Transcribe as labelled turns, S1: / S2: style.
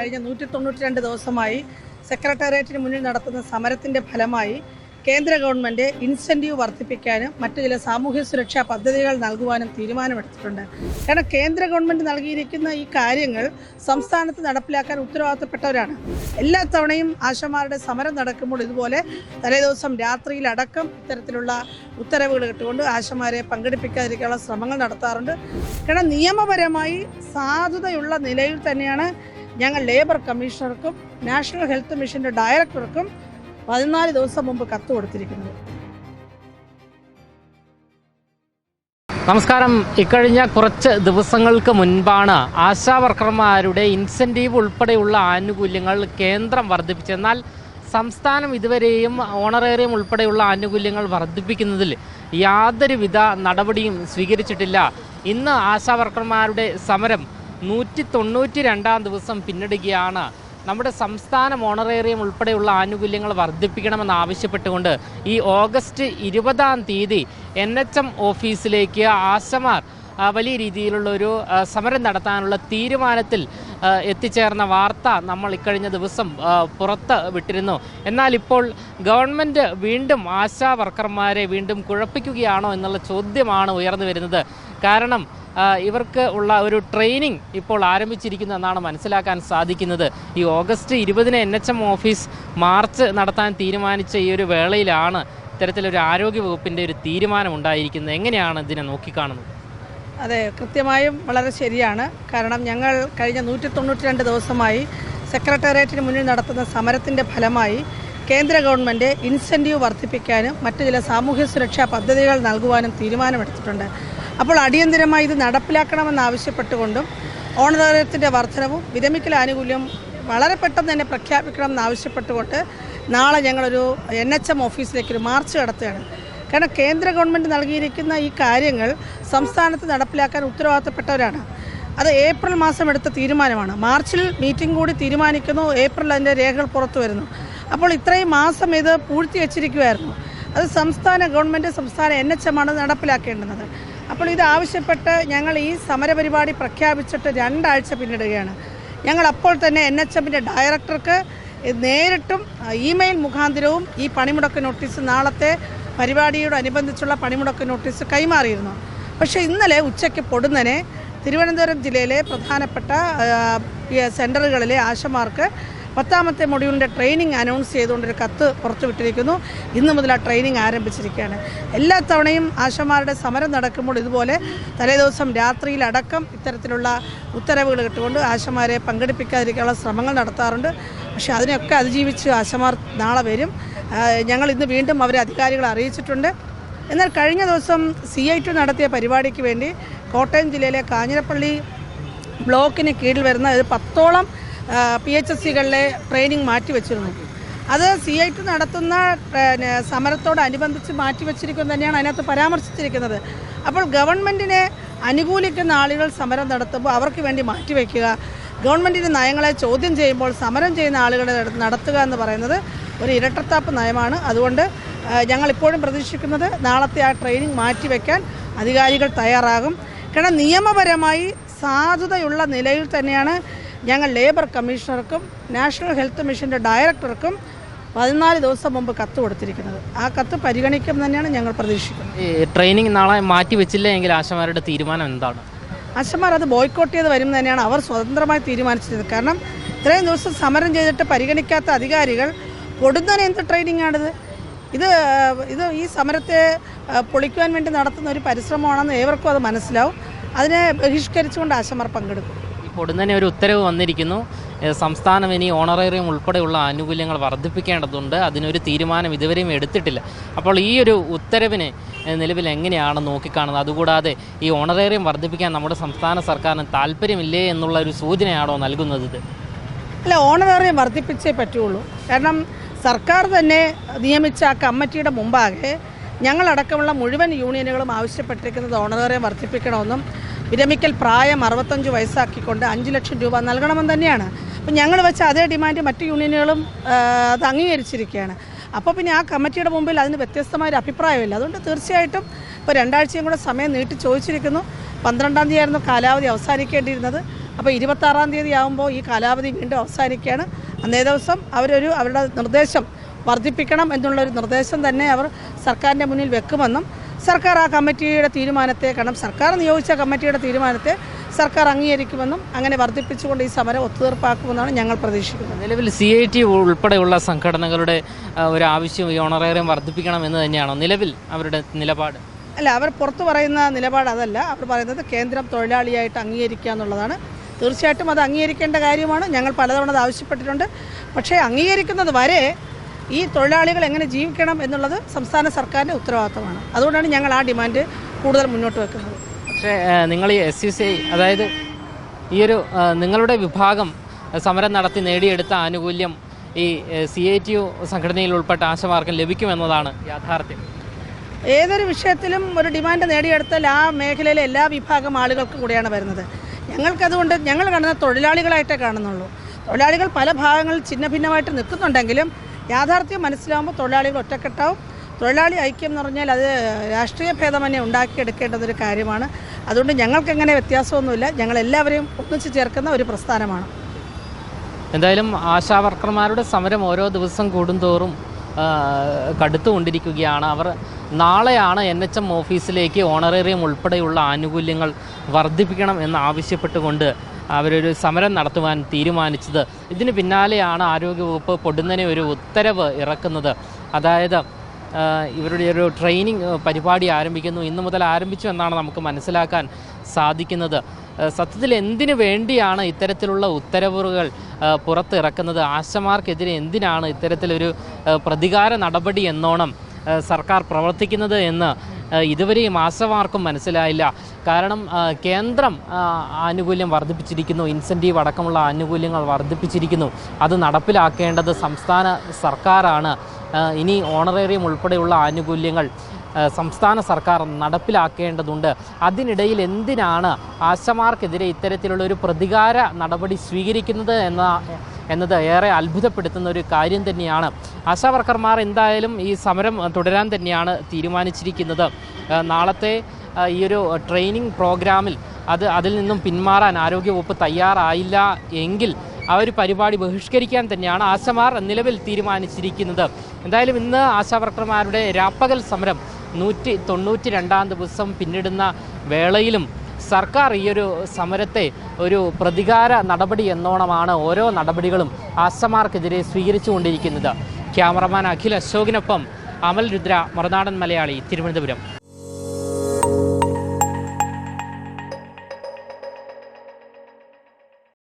S1: കഴിഞ്ഞ നൂറ്റി തൊണ്ണൂറ്റി രണ്ട് ദിവസമായി സെക്രട്ടേറിയറ്റിന് മുന്നിൽ നടത്തുന്ന സമരത്തിന്റെ ഫലമായി കേന്ദ്ര ഗവൺമെന്റ് ഇൻസെന്റീവ് വർദ്ധിപ്പിക്കാനും മറ്റു ചില സാമൂഹ്യ സുരക്ഷാ പദ്ധതികൾ നൽകുവാനും തീരുമാനമെടുത്തിട്ടുണ്ട്. കാരണം കേന്ദ്ര ഗവൺമെന്റ് നൽകിയിരിക്കുന്ന ഈ കാര്യങ്ങൾ സംസ്ഥാനത്ത് നടപ്പിലാക്കാൻ ഉത്തരവാദിത്തപ്പെട്ടവരാണ്. എല്ലാ തവണയും ആശമാരുടെ സമരം നടക്കുമ്പോൾ ഇതുപോലെ തലേദിവസം രാത്രിയിലടക്കം ഇത്തരത്തിലുള്ള ഉത്തരവുകൾ ഇട്ടുകൊണ്ട് ആശമാരെ പങ്കെടുപ്പിക്കാതിരിക്കാനുള്ള ശ്രമങ്ങൾ നടത്താറുണ്ട്. കാരണം നിയമപരമായി സാധുതയുള്ള നിലയിൽ തന്നെയാണ് ഞങ്ങൾ ലേബർ കമ്മീഷണർക്കും നാഷണൽ ഹെൽത്ത് മിഷന്റെ ഡയറക്ടർക്കും പതിനാല് ദിവസം മുമ്പ് കത്ത് കൊടുത്തിരിക്കുന്നത്
S2: നമസ്കാരം. ഇക്കഴിഞ്ഞ കുറച്ച് ദിവസങ്ങൾക്ക് മുൻപാണ് ആശാ വർക്കർമാരുടെ ഇൻസെന്റീവ് ഉൾപ്പെടെയുള്ള ആനുകൂല്യങ്ങൾ കേന്ദ്രം വർദ്ധിപ്പിച്ചെന്നാൽ സംസ്ഥാനം ഇതുവരെയും ഓണറേറിയം ഉൾപ്പെടെയുള്ള ആനുകൂല്യങ്ങൾ വർദ്ധിപ്പിക്കുന്നതിൽ യാതൊരുവിധ നടപടിയും സ്വീകരിച്ചിട്ടില്ല. ഇന്ന് ആശാ വർക്കർമാരുടെ സമരം നൂറ്റി തൊണ്ണൂറ്റി രണ്ടാം ദിവസം പിന്നിടുകയാണ്. നമ്മുടെ സംസ്ഥാന ഓണറേറിയം ഉൾപ്പെടെയുള്ള ആനുകൂല്യങ്ങൾ വർദ്ധിപ്പിക്കണമെന്ന് ആവശ്യപ്പെട്ടുകൊണ്ട് ഈ ഓഗസ്റ്റ് ഇരുപതാം തീയതി എൻ എച്ച് എം ഓഫീസിലേക്ക് ആശമാർ വലിയ രീതിയിലുള്ള ഒരു സമരം നടത്താനുള്ള തീരുമാനത്തിൽ എത്തിച്ചേർന്ന വാർത്ത നമ്മൾ ഇക്കഴിഞ്ഞ ദിവസം പുറത്ത് വിട്ടിരുന്നു. എന്നാൽ ഇപ്പോൾ ഗവൺമെന്റ് വീണ്ടും ആശാ വർക്കർമാരെ വീണ്ടും കുഴപ്പിക്കുകയാണോ എന്നുള്ള ചോദ്യമാണ് ഉയർന്നു വരുന്നത്. കാരണം ഇവർക്ക് ഉള്ള ഒരു ട്രെയിനിങ് ഇപ്പോൾ ആരംഭിച്ചിരിക്കുന്നു എന്നാണ് മനസ്സിലാക്കാൻ സാധിക്കുന്നത്. ഈ ഓഗസ്റ്റ് ഇരുപതിന് N H M office march നടത്താൻ തീരുമാനിച്ച ഈ ഒരു വേളയിലാണ് ഇത്തരത്തിലൊരു ആരോഗ്യ വകുപ്പിന്റെ ഒരു തീരുമാനം ഉണ്ടായിരിക്കുന്നത്. എങ്ങനെയാണ് ഇതിനെ നോക്കിക്കാണുന്നത്?
S1: അതെ കൃത്യമായും വളരെ ശരിയാണ്. കാരണം ഞങ്ങൾ കഴിഞ്ഞ നൂറ്റി തൊണ്ണൂറ്റി രണ്ട് ദിവസമായി സെക്രട്ടേറിയറ്റിന് മുന്നിൽ നടത്തുന്ന സമരത്തിന്റെ ഫലമായി കേന്ദ്ര ഗവൺമെന്റ് ഇൻസെന്റീവ് വർദ്ധിപ്പിക്കാനും മറ്റു ചില സാമൂഹ്യ സുരക്ഷാ പദ്ധതികൾ നൽകുവാനും തീരുമാനമെടുത്തിട്ടുണ്ട്. അപ്പോൾ അടിയന്തിരമായി ഇത് നടപ്പിലാക്കണമെന്നാവശ്യപ്പെട്ടുകൊണ്ടും ഓണദാരത്തിന്റെ വർധനവും വിരമിക്കൽ ആനുകൂല്യം വളരെ പെട്ടെന്ന് തന്നെ പ്രഖ്യാപിക്കണം എന്നാവശ്യപ്പെട്ടുകൊണ്ട് നാളെ ഞങ്ങളൊരു എൻ എച്ച് എം ഓഫീസിലേക്ക് ഒരു മാർച്ച് നടത്തുകയാണ്. കാരണം കേന്ദ്ര ഗവൺമെന്റ് നൽകിയിരിക്കുന്ന ഈ കാര്യങ്ങൾ സംസ്ഥാനത്ത് നടപ്പിലാക്കാൻ ഉത്തരവാദിത്തപ്പെട്ടവരാണ്. അത് ഏപ്രിൽ മാസം എടുത്ത തീരുമാനമാണ്. മാർച്ചിൽ മീറ്റിംഗ് കൂടി തീരുമാനിക്കുന്നു. ഏപ്രിൽ അതിന്റെ രേഖകൾ പുറത്തു വരുന്നു. അപ്പോൾ ഇത്രയും മാസം ഇത് പൂഴ്ത്തി വച്ചിരിക്കുമായിരുന്നു അത് സംസ്ഥാന ഗവൺമെന്റ് സംസ്ഥാന എൻ എച്ച് എം ആണ് നടപ്പിലാക്കേണ്ടുന്നത്. അപ്പോൾ ഇത് ആവശ്യപ്പെട്ട് ഞങ്ങൾ ഈ സമരപരിപാടി പ്രഖ്യാപിച്ചിട്ട് രണ്ടാഴ്ച പിന്നിടുകയാണ്. ഞങ്ങൾ അപ്പോൾ തന്നെ എൻ എച്ച് എമ്മിന്റെ ഡയറക്ടർക്ക് നേരിട്ടും ഇമെയിൽ മുഖാന്തരവും ഈ പണിമുടക്ക് നോട്ടീസ് നാളത്തെ പരിപാടിയോടനുബന്ധിച്ചുള്ള പണിമുടക്ക് നോട്ടീസ് കൈമാറിയിരുന്നു. പക്ഷേ ഇന്നലെ ഉച്ചയ്ക്ക് പൊടുന്നനെ തിരുവനന്തപുരം ജില്ലയിലെ പ്രധാനപ്പെട്ട സെന്ററുകളിലെ ആശമാർക്ക് പത്താമത്തെ മൊഡ്യൂളിന്റെ ട്രെയിനിങ് അനൗൺസ് ചെയ്തുകൊണ്ടൊരു കത്ത് പുറത്തുവിട്ടിരിക്കുന്നു ഇന്ന് മുതൽ ആ ട്രെയിനിങ് ആരംഭിച്ചിരിക്കുകയാണ്. എല്ലാ തവണയും ആശമാരുടെ സമരം നടക്കുമ്പോൾ ഇതുപോലെ തലേദിവസം രാത്രിയിലടക്കം ഇത്തരത്തിലുള്ള ഉത്തരവുകൾ ഇട്ടുകൊണ്ട് ആശമാരെ പങ്കെടുപ്പിക്കാതിരിക്കാനുള്ള ശ്രമങ്ങൾ നടത്താറുണ്ട്. പക്ഷേ അതിനെയൊക്കെ അതിജീവിച്ച് ആശമാർ നാളെ വരും. ഞങ്ങൾ ഇന്ന് വീണ്ടും അവരെ അധികാരികളെ അറിയിച്ചിട്ടുണ്ട്. എന്നാൽ കഴിഞ്ഞ ദിവസം സി ഐ ടു നടത്തിയ പരിപാടിക്ക് വേണ്ടി കോട്ടയം ജില്ലയിലെ കാഞ്ഞിരപ്പള്ളി ബ്ലോക്കിന് കീഴിൽ വരുന്ന ഒരു പത്തോളം പി എച്ച് എസ് സികളിലെ ട്രെയിനിങ് മാറ്റിവെച്ചിരുന്നു. അത് സി ഐ ടി നടത്തുന്ന സമരത്തോടനുബന്ധിച്ച് മാറ്റിവെച്ചിരിക്കുന്നത് തന്നെയാണ് അതിനകത്ത് പരാമർശിച്ചിരിക്കുന്നത്. അപ്പോൾ ഗവൺമെന്റിനെ അനുകൂലിക്കുന്ന ആളുകൾ സമരം നടത്തുമ്പോൾ അവർക്ക് വേണ്ടി മാറ്റിവെക്കുക ഗവൺമെന്റിന്റെ നയങ്ങളെ ചോദ്യം ചെയ്യുമ്പോൾ സമരം ചെയ്യുന്ന ആളുകളെ നട- നടത്തുക എന്ന് പറയുന്നത് ഒരു ഇരട്ടത്താപ്പ് നയമാണ്. അതുകൊണ്ട് ഞങ്ങളിപ്പോഴും പ്രതീക്ഷിക്കുന്നത് നാളത്തെ ആ ട്രെയിനിങ് മാറ്റിവെക്കാൻ അധികാരികൾ തയ്യാറാകും. കാരണം നിയമപരമായി സാധുതയുള്ള നിലയിൽ തന്നെയാണ് ഞങ്ങൾ ലേബർ കമ്മീഷണർക്കും നാഷണൽ ഹെൽത്ത് മിഷന്റെ ഡയറക്ടർക്കും പതിനാല് ദിവസം മുമ്പ് കത്ത് കൊടുത്തിരിക്കുന്നത്. ആ കത്ത് പരിഗണിക്കും തന്നെയാണ് ഞങ്ങൾ പ്രതീക്ഷിക്കുന്നത്.
S2: ഈ ട്രെയിനിങ് നാളെ മാറ്റി വെച്ചില്ല എങ്കിൽ ആശമാരുടെ തീരുമാനം എന്താണ്?
S1: ആശമാർ അത് ബോയ്ക്കോട്ട് ചെയ്ത് വരും തന്നെയാണ് അവർ സ്വതന്ത്രമായി തീരുമാനിച്ചത്. കാരണം ഇത്രയും ദിവസം സമരം ചെയ്തിട്ട് പരിഗണിക്കാത്ത അധികാരികൾ കൊടുന്നതിന് എന്ത് ട്രെയിനിങ് ആണിത്? ഇത് ഇത് ഈ സമരത്തെ പൊളിക്കുവാൻ വേണ്ടി നടത്തുന്ന ഒരു പരിശ്രമമാണെന്ന് ഏവർക്കും അത് മനസ്സിലാവും. അതിനെ ബഹിഷ്കരിച്ചുകൊണ്ട് ആശമാർ പങ്കെടുക്കും.
S2: പൊടുന്നനെ ഒരു ഉത്തരവ് വന്നിരിക്കുന്നു. സംസ്ഥാനം ഇനി ഓണറേറിയം ഉൾപ്പെടെയുള്ള ആനുകൂല്യങ്ങൾ വർദ്ധിപ്പിക്കേണ്ടതുണ്ട്. അതിനൊരു തീരുമാനം ഇതുവരെയും എടുത്തിട്ടില്ല. അപ്പോൾ ഈ ഒരു ഉത്തരവിനെ നിലവിൽ എങ്ങനെയാണ് നോക്കിക്കാണുന്നത്? അതുകൂടാതെ ഈ ഓണറേറിയം വർദ്ധിപ്പിക്കാൻ നമ്മുടെ സംസ്ഥാന സർക്കാരിന് താല്പര്യമില്ലേ എന്നുള്ള ഒരു സൂചനയാണോ നൽകുന്നത്
S1: അല്ല ഓണറേറിയം വർദ്ധിപ്പിച്ചേ പറ്റുള്ളൂ. കാരണം സർക്കാർ തന്നെ നിയമിച്ച ആ കമ്മിറ്റിയുടെ മുമ്പാകെ ഞങ്ങളടക്കമുള്ള മുഴുവൻ യൂണിയനുകളും ആവശ്യപ്പെട്ടിരിക്കുന്നത് ഓണറേറിയം വർദ്ധിപ്പിക്കണമെന്നും വിരമിക്കൽ പ്രായം അറുപത്തഞ്ച് വയസ്സാക്കിക്കൊണ്ട് അഞ്ച് ലക്ഷം രൂപ നൽകണമെന്ന് തന്നെയാണ്. അപ്പം ഞങ്ങൾ വെച്ച അതേ ഡിമാൻഡ് മറ്റ് യൂണിയനുകളും അത് അംഗീകരിച്ചിരിക്കുകയാണ്. അപ്പോൾ പിന്നെ ആ കമ്മിറ്റിയുടെ മുമ്പിൽ അതിന് വ്യത്യസ്തമായ ഒരു അഭിപ്രായമില്ല. അതുകൊണ്ട് തീർച്ചയായിട്ടും ഇപ്പോൾ രണ്ടാഴ്ചയും കൂടെ സമയം നീട്ടി ചോദിച്ചിരിക്കുന്നു. പന്ത്രണ്ടാം തീയതി ആയിരുന്നു കാലാവധി അവസാനിക്കേണ്ടിയിരുന്നത്. അപ്പോൾ ഇരുപത്താറാം തീയതി ആകുമ്പോൾ ഈ കാലാവധി വീണ്ടും അവസാനിക്കുകയാണ്. അന്നേ ദിവസം അവരൊരു അവരുടെ നിർദ്ദേശം വർദ്ധിപ്പിക്കണം എന്നുള്ളൊരു നിർദ്ദേശം തന്നെ അവർ സർക്കാരിന്റെ മുന്നിൽ വെക്കുമെന്നും സർക്കാർ ആ കമ്മിറ്റിയുടെ തീരുമാനത്തെ കാരണം സർക്കാർ നിയോഗിച്ച കമ്മിറ്റിയുടെ തീരുമാനത്തെ സർക്കാർ അംഗീകരിക്കുമെന്നും അങ്ങനെ വർദ്ധിപ്പിച്ചുകൊണ്ട് ഈ സമരം ഒത്തുതീർപ്പാക്കുമെന്നാണ് ഞങ്ങൾ പ്രതീക്ഷിക്കുന്നത്.
S2: നിലവിൽ സി ഐ ടി ഉൾപ്പെടെയുള്ള സംഘടനകളുടെ ഒരു ആവശ്യം ഈ ഓണറേറിയം വർദ്ധിപ്പിക്കണം എന്ന് തന്നെയാണോ നിലവിൽ അവരുടെ നിലപാട്?
S1: അല്ല അവർ പുറത്തു പറയുന്ന നിലപാട് അതല്ല. അവർ പറയുന്നത് കേന്ദ്രം തൊഴിലാളിയായിട്ട് അംഗീകരിക്കുക എന്നുള്ളതാണ്. തീർച്ചയായിട്ടും അത് അംഗീകരിക്കേണ്ട കാര്യമാണ്. ഞങ്ങൾ പലതവണ അത് ആവശ്യപ്പെട്ടിട്ടുണ്ട്. പക്ഷേ അംഗീകരിക്കുന്നത് വരെ ഈ തൊഴിലാളികൾ എങ്ങനെ ജീവിക്കണം എന്നുള്ളത് സംസ്ഥാന സർക്കാരിന്റെ ഉത്തരവാദിത്തമാണ് അതുകൊണ്ടാണ് ഞങ്ങൾ ആ ഡിമാൻഡ് കൂടുതൽ മുന്നോട്ട് വെക്കുന്നത്.
S2: പക്ഷേ നിങ്ങൾ ഈ എസ് യു സി അതായത് ഈ ഒരു നിങ്ങളുടെ വിഭാഗം സമരം നടത്തി നേടിയെടുത്ത ആനുകൂല്യം ഈ സി ഐ ടി യു സംഘടനയിൽ ഉൾപ്പെട്ട ആശമാർക്കും ലഭിക്കുമെന്നതാണ് യാഥാർത്ഥ്യം.
S1: ഏതൊരു വിഷയത്തിലും ഒരു ഡിമാൻഡ് നേടിയെടുത്താൽ ആ മേഖലയിലെ എല്ലാ വിഭാഗം ആളുകൾക്കും കൂടെയാണ് വരുന്നത്. ഞങ്ങൾക്കതുകൊണ്ട് ഞങ്ങൾ കാണുന്ന തൊഴിലാളികളായിട്ടേ കാണുന്നുള്ളൂ. തൊഴിലാളികൾ പല ഭാഗങ്ങളിൽ ഛിന്ന ഭിന്നമായിട്ട് നിൽക്കുന്നുണ്ടെങ്കിലും യാഥാർത്ഥ്യം മനസ്സിലാവുമ്പോൾ തൊഴിലാളികൾ ഒറ്റക്കെട്ടാവും. തൊഴിലാളി ഐക്യം എന്ന് പറഞ്ഞാൽ അത് രാഷ്ട്രീയ ഭേദമന്യേ ഉണ്ടാക്കിയെടുക്കേണ്ടതൊരു കാര്യമാണ്. അതുകൊണ്ട് ഞങ്ങൾക്കങ്ങനെ വ്യത്യാസമൊന്നുമില്ല. ഞങ്ങൾ എല്ലാവരെയും ഒന്നിച്ചു ചേർക്കുന്ന ഒരു പ്രസ്ഥാനമാണ്.
S2: എന്തായാലും ആശാവർക്കർമാരുടെ സമരം ഓരോ ദിവസം കൂടുന്തോറും കടുത്തുകൊണ്ടിരിക്കുകയാണ് അവർ നാളെയാണ് എൻ എച്ച് എം ഓഫീസിലേക്ക് ഓണറേറിയം ഉൾപ്പെടെയുള്ള ആനുകൂല്യങ്ങൾ വർദ്ധിപ്പിക്കണം എന്ന് ആവശ്യപ്പെട്ടുകൊണ്ട് അവരൊരു സമരം നടത്തുവാൻ തീരുമാനിച്ചത്. ഇതിന് പിന്നാലെയാണ് ആരോഗ്യവകുപ്പ് പൊടുന്നനെ ഒരു ഉത്തരവ് ഇറക്കുന്നത്. അതായത് ഇവരുടെ ഒരു ട്രെയിനിങ് പരിപാടി ആരംഭിക്കുന്നു. ഇന്നു മുതൽ ആരംഭിച്ചു എന്നാണ് നമുക്ക് മനസ്സിലാക്കാൻ സാധിക്കുന്നത്. സത്യത്തിൽ എന്തിനു വേണ്ടിയാണ് ഇത്തരത്തിലുള്ള ഉത്തരവുകൾ പുറത്തിറക്കുന്നത്? ആശമാർക്കെതിരെ എന്തിനാണ് ഇത്തരത്തിലൊരു പ്രതികാര നടപടി എന്നോണം സർക്കാർ പ്രവർത്തിക്കുന്നത് എന്ന് ഇതുവരെയും ആശമാർക്കും മനസ്സിലായില്ല. കാരണം കേന്ദ്രം ആനുകൂല്യം വർദ്ധിപ്പിച്ചിരിക്കുന്നു ഇൻസെന്റീവ് അടക്കമുള്ള ആനുകൂല്യങ്ങൾ വർദ്ധിപ്പിച്ചിരിക്കുന്നു. അത് നടപ്പിലാക്കേണ്ടത് സംസ്ഥാന സർക്കാരാണ്. ഇനി ഓണറേറിയം ഉൾപ്പെടെയുള്ള ആനുകൂല്യങ്ങൾ സംസ്ഥാന സർക്കാർ നടപ്പിലാക്കേണ്ടതുണ്ട്. അതിനിടയിൽ എന്തിനാണ് ആശമാർക്കെതിരെ ഇത്തരത്തിലുള്ള ഒരു പ്രതികാര നടപടി സ്വീകരിക്കുന്നത് എന്ന എന്നത് ഏറെ അത്ഭുതപ്പെടുത്തുന്ന ഒരു കാര്യം തന്നെയാണ്. ആശാവർക്കർമാർ എന്തായാലും ഈ സമരം തുടരാൻ തന്നെയാണ് തീരുമാനിച്ചിരിക്കുന്നത്. നാളത്തെ ഈ ഒരു ട്രെയിനിങ് പ്രോഗ്രാമിൽ അത് അതിൽ നിന്നും പിന്മാറാൻ ആരോഗ്യവകുപ്പ് തയ്യാറായില്ല എങ്കിൽ ആ ഒരു പരിപാടി ബഹിഷ്കരിക്കാൻ തന്നെയാണ് ആശമാർ നിലവിൽ തീരുമാനിച്ചിരിക്കുന്നത്. എന്തായാലും ഇന്ന് ആശാവർക്കർമാരുടെ രാപ്പകൽ സമരം നൂറ്റി തൊണ്ണൂറ്റി രണ്ടാം ദിവസം പിന്നിടുന്ന വേളയിലും സർക്കാർ ഈ ഒരു സമരത്തെ ഒരു പ്രതികാര നടപടി എന്നോണമാണ് ഓരോ നടപടികളും ആശമാർക്കെതിരെ സ്വീകരിച്ചുകൊണ്ടിരിക്കുന്നത്. ക്യാമറമാൻ അഖിൽ അശോകിനൊപ്പം അമൽ രുദ്ര മറുനാടൻ മലയാളി തിരുവനന്തപുരം.